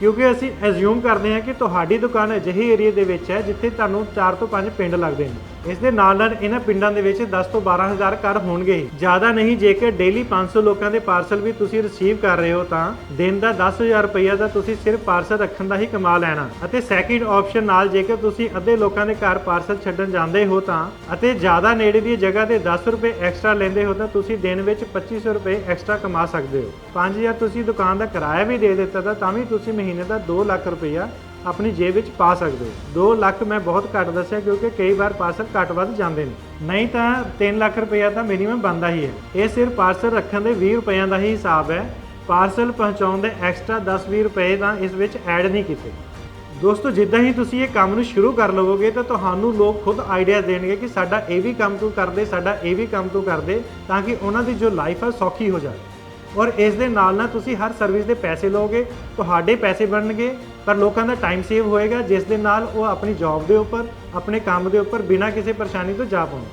ਕਿਉਂਕਿ ਅਸੀਂ ਐਜ਼ਿਊਮ ਕਰਦੇ ਹਾਂ ਕਿ ਤੁਹਾਡੀ ਦੁਕਾਨ ਅਜਿਹੇ ਏਰੀਆ ਦੇ ਵਿੱਚ ਹੈ ਜਿੱਥੇ ਤੁਹਾਨੂੰ 4 ਤੋਂ 5 ਪਿੰਡ ਲੱਗਦੇ ਨੇ। ਇਸ ਦੇ ਨਾਲ ਨਾਲ ਇਹਨਾਂ ਪਿੰਡਾਂ ਦੇ ਵਿੱਚ 10 ਤੋਂ 12000 ਘਰ ਹੋਣਗੇ। ਜ਼ਿਆਦਾ ਨਹੀਂ, ਜੇਕਰ ਡੇਲੀ 500 ਲੋਕਾਂ ਦੇ ਪਾਰਸਲ ਵੀ ਤੁਸੀਂ ਰਿਸੀਵ ਕਰ ਰਹੇ ਹੋ ਤਾਂ ਦਿਨ ਦਾ 10000 ਰੁਪਈਆ ਦਾ ਤੁਸੀਂ ਸਿਰਫ ਪਾਰਸਲ ਰੱਖਣ ਦਾ ਹੀ ਕਮਾ ਲੈਣਾ। ਅਤੇ ਸੈਕਿੰਡ ਆਪਸ਼ਨ ਨਾਲ ਜੇਕਰ ਤੁਸੀਂ ਅੱਧੇ ਲੋਕਾਂ ਦੇ ਘਰ ਪਾਰਸਲ ਛੱਡਣ ਜਾਂਦੇ ਹੋ ਤਾਂ ਅਤੇ ਜ਼ਿਆਦਾ ਨੇੜੇ ਦੀ ਜਗ੍ਹਾ ਤੇ 10 ਰੁਪਏ ਐਕਸਟਰਾ ਲੈਂਦੇ ਹੋ ਤਾਂ ਤੁਸੀਂ ਦਿਨ ਵਿੱਚ 2500 ਰੁਪਏ ਐਕਸਟਰਾ ਕਮਾ ਸਕਦੇ ਹੋ। 5000 ਤੁਸੀਂ ਦੁਕਾਨ ਦਾ ਕਿਰਾਇਆ ਵੀ ਦੇ ਦਿੱਤਾ ਤਾਂ ਤਾਂ ਵੀ ਤੁਸੀਂ ਮਹੀਨੇ ਦਾ 2 ਲੱਖ ਰੁਪਈਆ ਆਪਣੀ ਜੇਬ ਵਿੱਚ ਪਾ ਸਕਦੇ ਹੋ। 2 ਲੱਖ ਮੈਂ ਬਹੁਤ ਘੱਟ ਦੱਸਿਆ ਕਿਉਂਕਿ ਕਈ ਵਾਰ ਪਾਰਸਲ ਘੱਟ ਵੱਧ ਜਾਂਦੇ ਨੇ। ਨਹੀਂ ਤਾਂ 3 ਲੱਖ ਰੁਪਇਆ ਤਾਂ ਮਿਨੀਮਮ ਬਣਦਾ ਹੀ ਹੈ। ਇਹ ਸਿਰਫ ਪਾਰਸਲ ਰੱਖਣ ਦੇ 20 ਰੁਪਈਆਂ ਦਾ ਹੀ ਹਿਸਾਬ ਹੈ। ਪਾਰਸਲ ਪਹੁੰਚਾਉਣ ਦੇ ਐਕਸਟਰਾ 10-20 ਰੁਪਏ ਤਾਂ ਇਸ ਵਿੱਚ ਐਡ ਨਹੀਂ ਕੀਤੇ। ਦੋਸਤੋ, ਜਿੱਦਾਂ ਹੀ ਤੁਸੀਂ ਇਹ ਕੰਮ ਨੂੰ ਸ਼ੁਰੂ ਕਰ ਲਵੋਗੇ ਤਾਂ ਤੁਹਾਨੂੰ ਲੋਕ ਖੁਦ ਆਈਡੀਆ ਦੇਣਗੇ ਕਿ ਸਾਡਾ ਇਹ ਵੀ ਕੰਮ ਤੂੰ ਕਰਦੇ ਸਾਡਾ ਇਹ ਵੀ ਕੰਮ ਤੂੰ ਕਰਦੇ ਤਾਂ ਕਿ ਉਹਨਾਂ ਦੀ ਜੋ ਲਾਈਫ ਹੈ ਸੌਖੀ ਹੋ ਜਾਵੇ। ਔਰ ਇਸ ਦੇ ਨਾਲ ਨਾਲ ਤੁਸੀਂ ਹਰ ਸਰਵਿਸ ਦੇ ਪੈਸੇ ਲਓਗੇ, ਤੁਹਾਡੇ ਪੈਸੇ ਬਣਨਗੇ, ਪਰ ਲੋਕਾਂ ਦਾ ਟਾਈਮ ਸੇਵ ਹੋਏਗਾ, ਜਿਸ ਦੇ ਨਾਲ ਉਹ ਆਪਣੀ ਜੌਬ ਦੇ ਉੱਪਰ, ਆਪਣੇ ਕੰਮ ਦੇ ਉੱਪਰ ਬਿਨਾਂ ਕਿਸੇ ਪਰੇਸ਼ਾਨੀ ਤੋਂ ਜਾ ਪਾਉਣ